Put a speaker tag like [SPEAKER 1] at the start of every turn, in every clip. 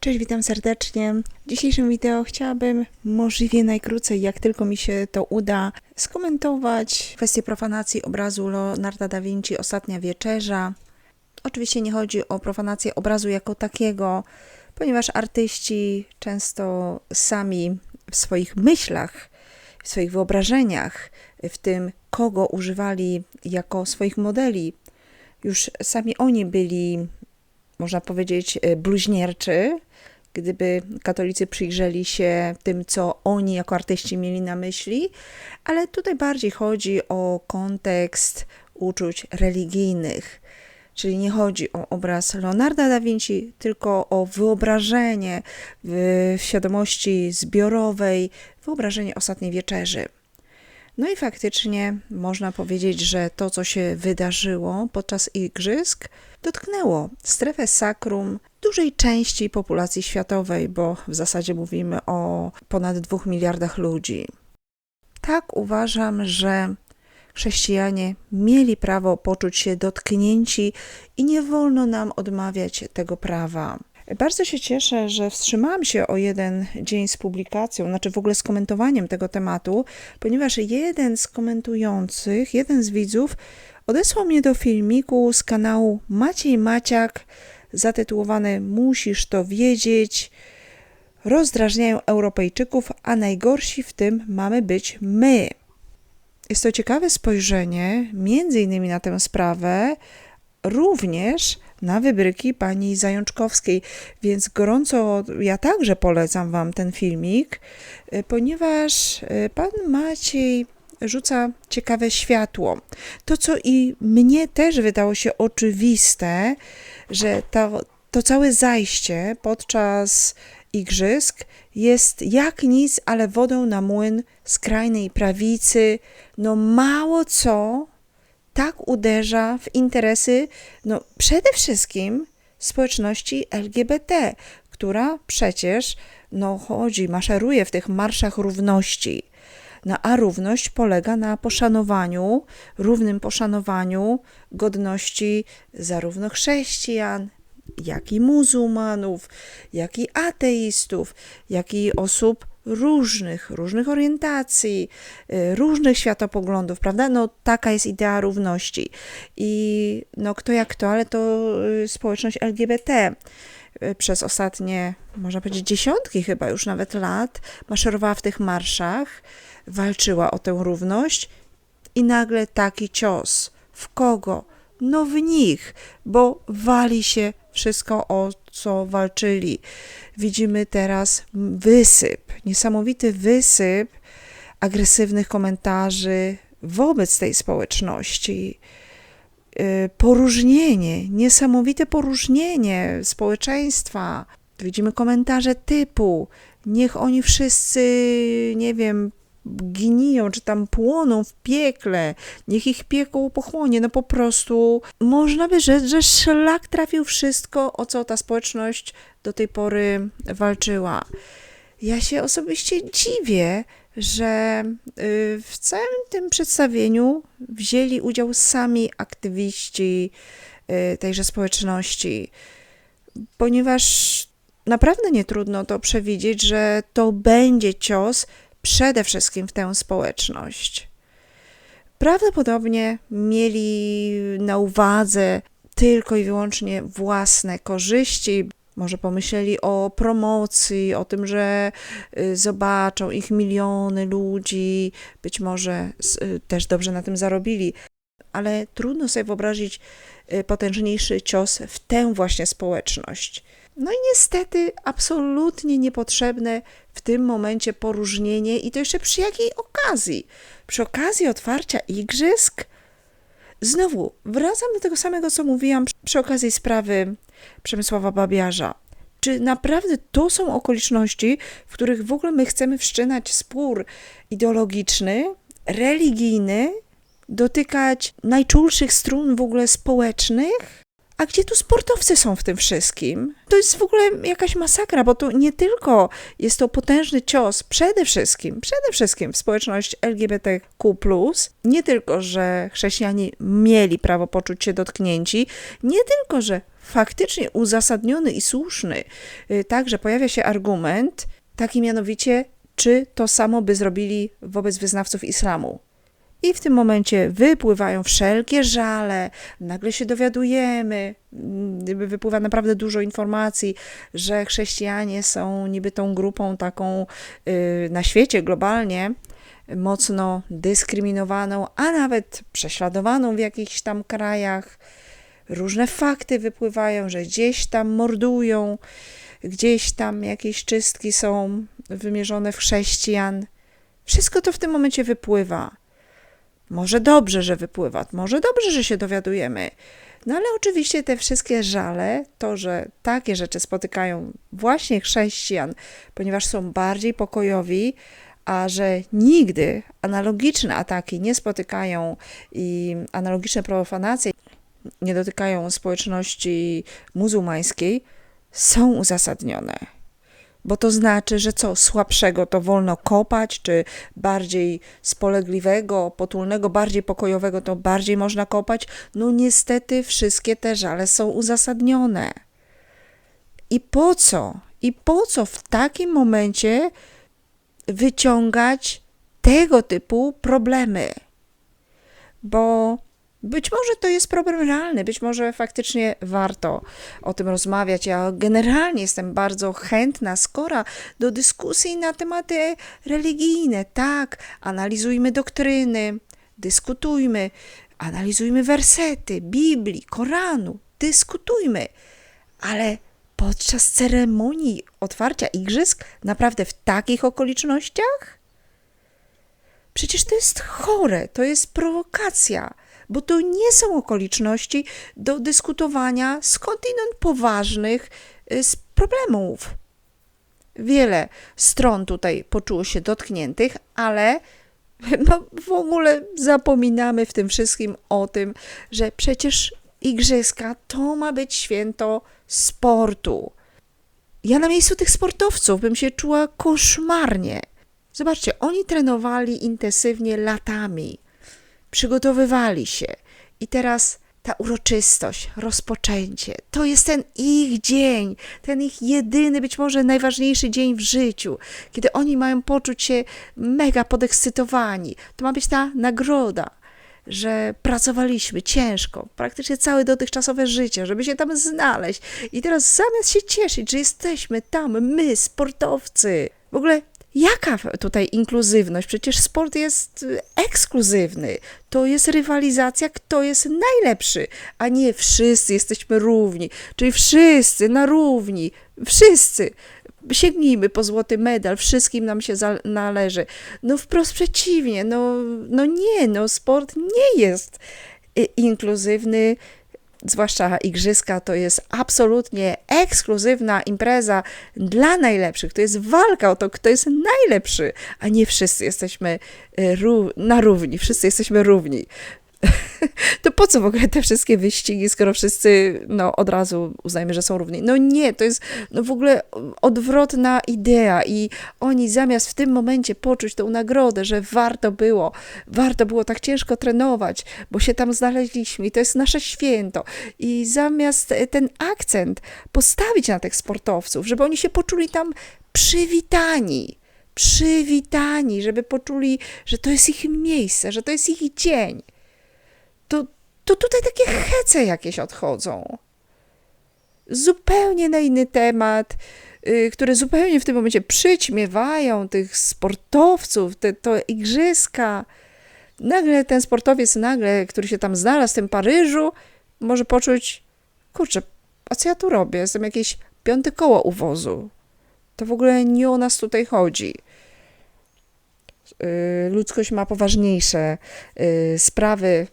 [SPEAKER 1] Cześć, witam serdecznie. W dzisiejszym wideo chciałabym możliwie najkrócej, jak tylko mi się to uda, skomentować kwestię profanacji obrazu Leonarda da Vinci Ostatnia Wieczerza. Oczywiście nie chodzi o profanację obrazu jako takiego, ponieważ artyści często sami w swoich myślach, w swoich wyobrażeniach, w tym kogo używali jako swoich modeli, już sami oni byli, można powiedzieć, e, bluźnierczy, gdyby katolicy przyjrzeli się tym, co oni jako artyści mieli na myśli, ale tutaj bardziej chodzi o kontekst uczuć religijnych. Czyli nie chodzi o obraz Leonarda da Vinci, tylko o wyobrażenie w świadomości zbiorowej, wyobrażenie ostatniej wieczerzy. No i faktycznie można powiedzieć, że to, co się wydarzyło podczas igrzysk, dotknęło strefę sakrum dużej części populacji światowej, bo w zasadzie mówimy o ponad dwóch miliardach ludzi. Tak uważam, że chrześcijanie mieli prawo poczuć się dotknięci i nie wolno nam odmawiać tego prawa. Bardzo się cieszę, że wstrzymałam się o jeden dzień z publikacją, znaczy w ogóle z komentowaniem tego tematu, ponieważ jeden z komentujących, jeden z widzów odesłał mnie do filmiku z kanału Maciej Maciak zatytułowany Musisz to wiedzieć. Rozdrażniają Europejczyków, a najgorsi w tym mamy być my. Jest to ciekawe spojrzenie, między innymi na tę sprawę, również na wybryki pani Zajączkowskiej, więc gorąco ja także polecam Wam ten filmik, y, ponieważ y, pan Maciej rzuca ciekawe światło. To, co i mnie też wydało się oczywiste, że to, to całe zajście podczas igrzysk jest jak nic, ale wodą na młyn skrajnej prawicy. No mało co tak uderza w interesy, no przede wszystkim społeczności LGBT, która przecież no chodzi, maszeruje w tych marszach równości. No a równość polega na poszanowaniu, równym poszanowaniu godności zarówno chrześcijan, jak i muzułmanów, jak i ateistów, jak i osób różnych, różnych orientacji, y, różnych światopoglądów, prawda? No taka jest idea równości. I no kto jak kto, ale to y, społeczność LGBT y, przez ostatnie, można powiedzieć, dziesiątki chyba już nawet lat maszerowała w tych marszach, walczyła o tę równość i nagle taki cios. W kogo? No w nich, bo wali się wszystko, o co walczyli. Widzimy teraz wysyp, niesamowity wysyp agresywnych komentarzy wobec tej społeczności. Poróżnienie, niesamowite poróżnienie społeczeństwa. Widzimy komentarze typu: Niech oni wszyscy, nie wiem, gniją, czy tam płoną w piekle, niech ich piekło pochłonie. No po prostu można by rzec, że szlak trafił wszystko, o co ta społeczność do tej pory walczyła. Ja się osobiście dziwię, że y, w całym tym przedstawieniu wzięli udział sami aktywiści y, tejże społeczności, ponieważ naprawdę nie trudno to przewidzieć, że to będzie cios przede wszystkim w tę społeczność. Prawdopodobnie mieli na uwadze tylko i wyłącznie własne korzyści. Może pomyśleli o promocji, o tym, że y, zobaczą ich miliony ludzi, być może y, też dobrze na tym zarobili, ale trudno sobie wyobrazić y, potężniejszy cios w tę właśnie społeczność. No i niestety absolutnie niepotrzebne w tym momencie poróżnienie i to jeszcze przy jakiej okazji? Przy okazji otwarcia igrzysk? Znowu wracam do tego samego, co mówiłam przy okazji sprawy Przemysława Babiarza. Czy naprawdę to są okoliczności, w których w ogóle my chcemy wszczynać spór ideologiczny, religijny, dotykać najczulszych strun w ogóle społecznych? A gdzie tu sportowcy są w tym wszystkim? To jest w ogóle jakaś masakra, bo tu nie tylko jest to potężny cios, przede wszystkim, przede wszystkim w społeczność LGBTQ, nie tylko, że chrześcijanie mieli prawo poczuć się dotknięci, nie tylko, że faktycznie uzasadniony i słuszny, y, także pojawia się argument, taki mianowicie, czy to samo by zrobili wobec wyznawców islamu. I w tym momencie wypływają wszelkie żale, nagle się dowiadujemy, mm, wypływa naprawdę dużo informacji, że chrześcijanie są niby tą grupą taką y, na świecie globalnie mocno dyskryminowaną, a nawet prześladowaną w jakichś tam krajach. Różne fakty wypływają, że gdzieś tam mordują, gdzieś tam jakieś czystki są wymierzone w chrześcijan. Wszystko to w tym momencie wypływa. Może dobrze, że wypływa, może dobrze, że się dowiadujemy. No ale oczywiście te wszystkie żale, to, że takie rzeczy spotykają właśnie chrześcijan, ponieważ są bardziej pokojowi, a że nigdy analogiczne ataki nie spotykają i analogiczne profanacje nie dotykają społeczności muzułmańskiej, są uzasadnione bo to znaczy, że co, słabszego to wolno kopać, czy bardziej spolegliwego, potulnego, bardziej pokojowego to bardziej można kopać? No niestety wszystkie te żale są uzasadnione. I po co? I po co w takim momencie wyciągać tego typu problemy? Bo być może to jest problem realny, być może faktycznie warto o tym rozmawiać. Ja generalnie jestem bardzo chętna, skora do dyskusji na tematy religijne. Tak, analizujmy doktryny, dyskutujmy, analizujmy wersety Biblii, Koranu, dyskutujmy, ale podczas ceremonii otwarcia igrzysk, naprawdę w takich okolicznościach? Przecież to jest chore, to jest prowokacja bo to nie są okoliczności do dyskutowania skądinąd poważnych y, problemów. Wiele stron tutaj poczuło się dotkniętych, ale no, w ogóle zapominamy w tym wszystkim o tym, że przecież igrzyska to ma być święto sportu. Ja na miejscu tych sportowców bym się czuła koszmarnie. Zobaczcie, oni trenowali intensywnie latami przygotowywali się i teraz ta uroczystość, rozpoczęcie, to jest ten ich dzień, ten ich jedyny, być może najważniejszy dzień w życiu, kiedy oni mają poczuć się mega podekscytowani. To ma być ta nagroda, że pracowaliśmy ciężko, praktycznie całe dotychczasowe życie, żeby się tam znaleźć. I teraz zamiast się cieszyć, że jesteśmy tam, my, sportowcy, w ogóle Jaka tutaj inkluzywność? Przecież sport jest y, ekskluzywny. To jest rywalizacja, kto jest najlepszy, a nie wszyscy jesteśmy równi. Czyli wszyscy na równi, wszyscy. Sięgnijmy po złoty medal, wszystkim nam się należy. No wprost przeciwnie, no, no nie, no sport nie jest y, inkluzywny zwłaszcza igrzyska, to jest absolutnie ekskluzywna impreza dla najlepszych. To jest walka o to, kto jest najlepszy, a nie wszyscy jesteśmy y, na równi, wszyscy jesteśmy równi. to po co w ogóle te wszystkie wyścigi, skoro wszyscy no, od razu uznajemy, że są równi? No nie, to jest no, w ogóle odwrotna idea i oni zamiast w tym momencie poczuć tą nagrodę, że warto było, warto było tak ciężko trenować, bo się tam znaleźliśmy i to jest nasze święto i zamiast ten akcent postawić na tych sportowców, żeby oni się poczuli tam przywitani, przywitani, żeby poczuli, że to jest ich miejsce, że to jest ich dzień to, to tutaj takie hece jakieś odchodzą. Zupełnie na inny temat, yy, które zupełnie w tym momencie przyćmiewają tych sportowców, te, to igrzyska. Nagle ten sportowiec, nagle, który się tam znalazł w tym Paryżu, może poczuć, kurczę, a co ja tu robię? Jestem jakieś piąte koło uwozu. To w ogóle nie o nas tutaj chodzi. Yy, ludzkość ma poważniejsze yy, sprawy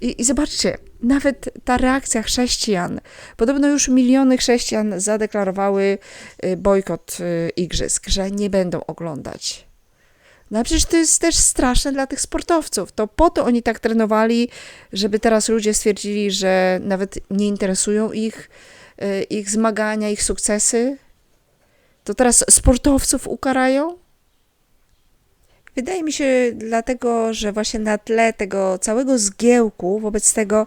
[SPEAKER 1] i, I zobaczcie, nawet ta reakcja chrześcijan. Podobno już miliony chrześcijan zadeklarowały y, bojkot y, igrzysk, że nie będą oglądać. No a przecież to jest też straszne dla tych sportowców. To po to oni tak trenowali, żeby teraz ludzie stwierdzili, że nawet nie interesują ich, y, ich zmagania, ich sukcesy. To teraz sportowców ukarają? Wydaje mi się dlatego, że właśnie na tle tego całego zgiełku, wobec tego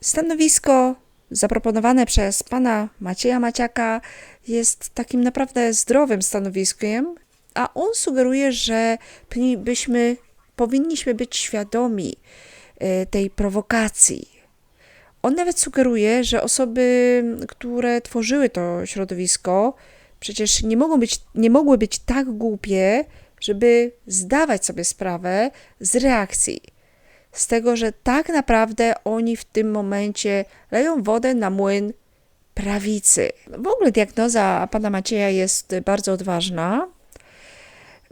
[SPEAKER 1] stanowisko zaproponowane przez pana Macieja Maciaka jest takim naprawdę zdrowym stanowiskiem, a on sugeruje, że byśmy powinniśmy być świadomi e, tej prowokacji. On nawet sugeruje, że osoby, które tworzyły to środowisko, przecież nie, mogą być, nie mogły być tak głupie, żeby zdawać sobie sprawę z reakcji. Z tego, że tak naprawdę oni w tym momencie leją wodę na młyn prawicy. W ogóle diagnoza pana Macieja jest bardzo odważna.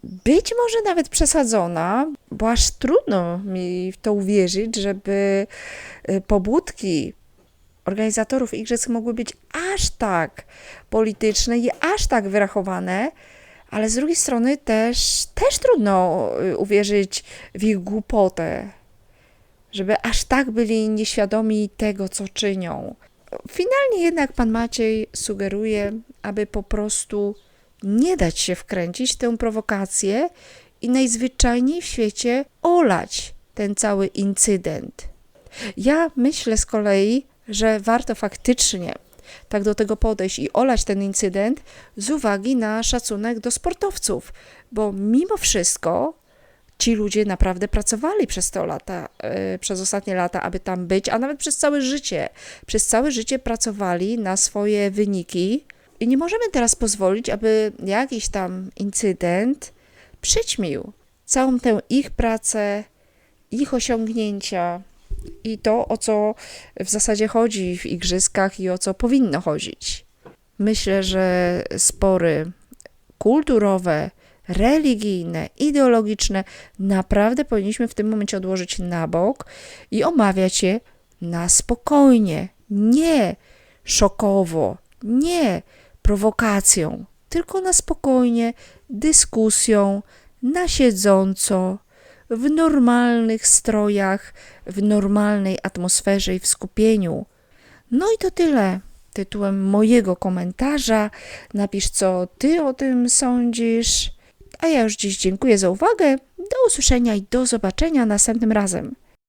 [SPEAKER 1] Być może nawet przesadzona, bo aż trudno mi w to uwierzyć, żeby y, pobudki organizatorów igrzysk mogły być aż tak polityczne i aż tak wyrachowane, ale z drugiej strony też, też trudno y, uwierzyć w ich głupotę, żeby aż tak byli nieświadomi tego, co czynią. Finalnie jednak pan Maciej sugeruje, aby po prostu nie dać się wkręcić w tę prowokację i najzwyczajniej w świecie olać ten cały incydent. Ja myślę z kolei, że warto faktycznie tak do tego podejść i olać ten incydent z uwagi na szacunek do sportowców, bo mimo wszystko ci ludzie naprawdę pracowali przez te lata, e, przez ostatnie lata, aby tam być, a nawet przez całe życie. Przez całe życie pracowali na swoje wyniki i nie możemy teraz pozwolić, aby jakiś tam incydent przyćmił całą tę ich pracę, ich osiągnięcia i to, o co w zasadzie chodzi w igrzyskach i o co powinno chodzić. Myślę, że spory kulturowe, religijne, ideologiczne naprawdę powinniśmy w tym momencie odłożyć na bok i omawiać je na spokojnie, nie szokowo, nie prowokacją, tylko na spokojnie, dyskusją, na siedząco, w normalnych strojach, w normalnej atmosferze i w skupieniu. No i to tyle. Tytułem mojego komentarza napisz, co ty o tym sądzisz. A ja już dziś dziękuję za uwagę. Do usłyszenia i do zobaczenia następnym razem.